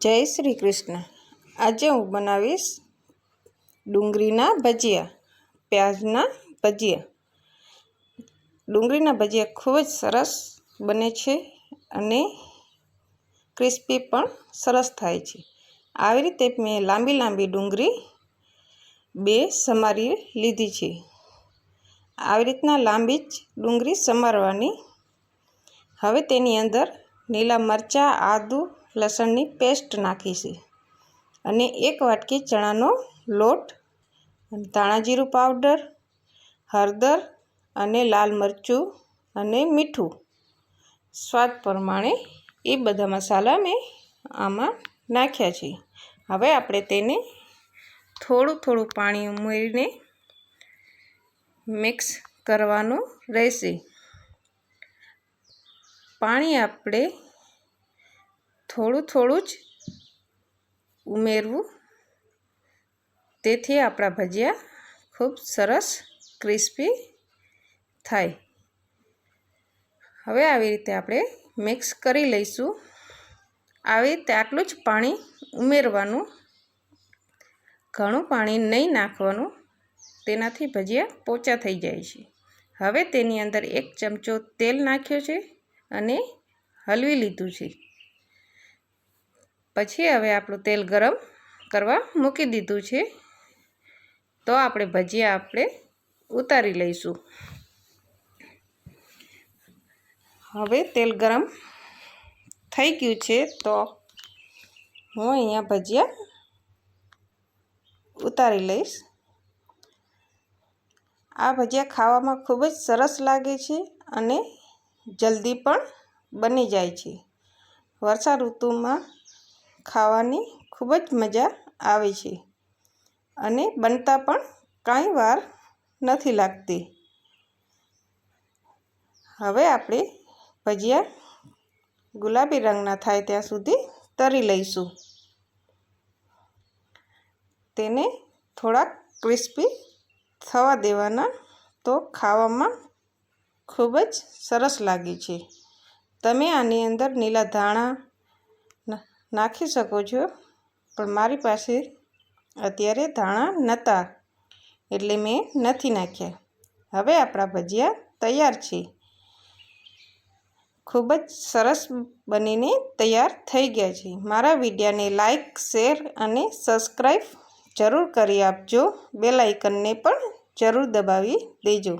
જય શ્રી કૃષ્ણ. આજે હું બનાવીશ ડુંગળીના ભજીયા, પ્યાજના ભજીયા. ડુંગળીના ભજીયા ખૂબ જ સરસ બને છે અને ક્રિસ્પી પણ સરસ થાય છે. આવી રીતે મેં લાંબી લાંબી ડુંગળી બે સમારી લીધી છે. આવી રીતના લાંબી જ ડુંગળી સમારવાની. હવે તેની અંદર લીલા મરચાં, આદું લસણની પેસ્ટ નાખી અને એક વાટકી ચણાનો લોટ, ધાણા જીરું પાવડર, હળદર અને લાલ મરચું અને મીઠું. સ્વાદ પ્રમાણે એ બધા મસાલા મેં આમાં નાખ્યા છે. હવે આપણે તેને થોડું થોડું પાણી ઉમેરીને મિક્સ કરવાનું રહેશે. પાણી આપણે થોડું થોડું જ ઉમેરવું. તેથી આપણા ભજીયા ખૂબ સરસ ક્રિસ્પી થાય. હવે આવી રીતે આપણે મિક્સ કરી લઈશું. આવી રીતે આટલું જ પાણી ઉમેરવાનું. ઘણું પાણી નહીં નાખવાનું. તેનાથી ભજીયા પોચા થઈ જાય છે. હવે તેની અંદર એક ચમચો તેલ નાખ્યો છે અને હલવી લીધું છે. પછી હવે આપણું તેલ ગરમ કરવા મૂકી દીધું છે. તો આપણે ભજીયા આપણે ઉતારી લઈશું. હવે તેલ ગરમ થઈ ગયું છે તો હું અહીંયા ભજીયા ઉતારી લઈશ. આ ભજીયા ખાવામાં ખૂબ જ સરસ લાગે છે અને જલ્દી પણ બની જાય છે. વર્ષા ઋતુમાં ખાવાની ખૂબ જ મજા આવે છે અને બનતા પણ કાંઈ વાર નથી લાગતી. હવે આપણે ભજીયા ગુલાબી રંગના થાય ત્યાં સુધી તરી લઈશું. તેને થોડાક ક્રિસ્પી થવા દેવાના તો ખાવામાં ખૂબ જ સરસ લાગે છે. તમે આની અંદર લીલા ધાણા નાખી શકો છો. પણ મારી પાસે અત્યારે ધાણા નહોતા એટલે મેં નથી નાખ્યા. હવે આપણા ભજીયા તૈયાર છે. ખૂબ જ સરસ બનીને તૈયાર થઈ ગયા છે. મારા વિડીયાને લાઈક, શેર અને સબસ્ક્રાઈબ જરૂર કરી આપજો. બેલ આઇકનને પણ જરૂર દબાવી દેજો.